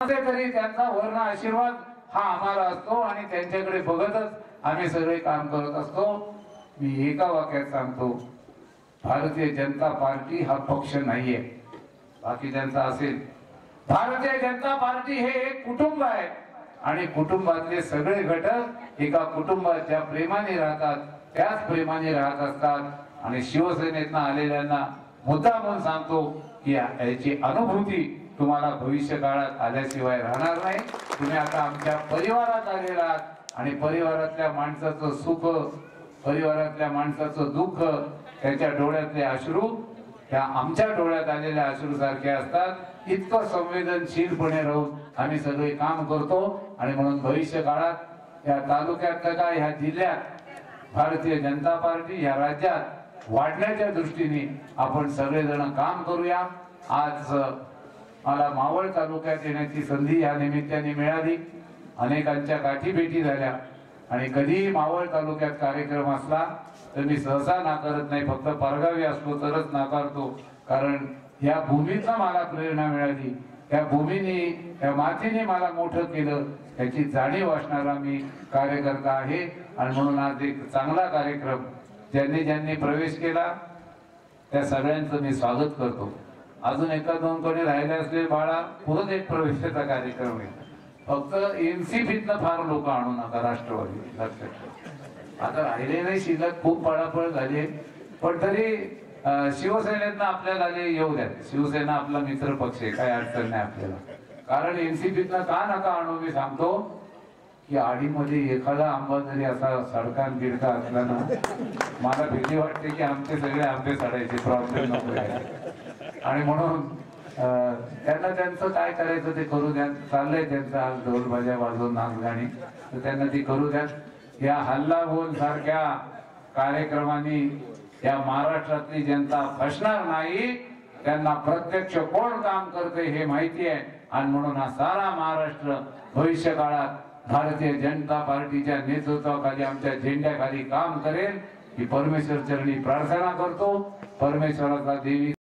तरी त्यांचा वर्ण आशीर्वाद हा आम्हाला असतो आणि त्यांच्याकडे बघतच आम्ही सगळे काम करत असतो. मी एका वाक्यात सांगतो भारतीय जनता पार्टी हा पक्ष नाहीये. बाकी त्यांचा असेल भारतीय जनता पार्टी हे एक कुटुंब आहे. आणि कुटुंबातले सगळे घटक एका कुटुंबात ज्या प्रेमाने राहतात त्याच प्रेमाने राहत असतात. आणि शिवसेनेतनं आलेल्यांना मुद्दा म्हणून सांगतो की याची अनुभूती तुम्हाला भविष्य काळात आल्याशिवाय राहणार नाही. तुम्ही आता आमच्या परिवारात आलेला आहात आणि परिवारातल्या माणसाचं सुख परिवारातल्या माणसाचं दुःख त्याच्या डोळ्यातले अश्रू त्या आमच्या डोळ्यात आलेल्या अश्रू सारखे असतात. इतकं संवेदनशीलपणे राहून आम्ही सगळे काम करतो आणि म्हणून भविष्य काळात या तालुक्यात का ह्या जिल्ह्यात भारतीय जनता पार्टी या राज्यात वाढण्याच्या दृष्टीने आपण सगळेजण काम करूया. आज मला मावळ तालुक्यात येण्याची संधी या निमित्ताने मिळाली. अनेकांच्या गाठीभेटी झाल्या. आणि कधीही मावळ तालुक्यात कार्यक्रम असला तर मी सहसा नाकारत नाही. फक्त परगावी असलो तरच नाकारतो. कारण या भूमीचा मला प्रेरणा मिळाली. त्या भूमीने त्या मातीने मला मोठं केलं. याची जाणीव असणारा मी कार्यकर्ता आहे. आणि म्हणून आज एक चांगला कार्यक्रम ज्यांनी ज्यांनी प्रवेश केला त्या सगळ्यांचं मी स्वागत करतो. अजून एका दोन कोणी राहिले असले बाळा पुरत एक प्रवेशाचा कार्यक्रम आहे. फक्त एनसीपीतनं फार लोक आणू नका राष्ट्रवादी लक्षात ठेवा. आता राहिले नाही शिल्लक खूप पळापळ झाली पण तरी शिवसेनेतनं आपल्याला आले येऊ द्या. शिवसेना आपला मित्र पक्ष आहे काय अडचण नाही आपल्याला. कारण एनसीपीतनं का नका आणू मी सांगतो. की आडीमध्ये एखादा आंबा जरी असा सडकान गिडका असला ना मला भीती वाटते की आमचे सगळे आंबे सडायचे प्रॉब्लेम नको आणि म्हणून त्यांना त्यांचं काय करायचं ते करू द्या. चाललंय त्यांचं आज ढोलबाज्या वाजवून नाचगाणी. तर त्यांना ती करू द्या. या हल्ला बोल सारख्या कार्यक्रमांनी या महाराष्ट्रातली जनता फसणार नाही. त्यांना प्रत्यक्ष कोण काम करते हे माहिती आहे. आणि म्हणून हा सारा महाराष्ट्र भविष्य काळात भारतीय जनता पार्टीच्या नेतृत्वाखाली आमच्या झेंड्याखाली काम करेल ही परमेश्वर चरणी प्रार्थना करतो. परमेश्वराचा देवी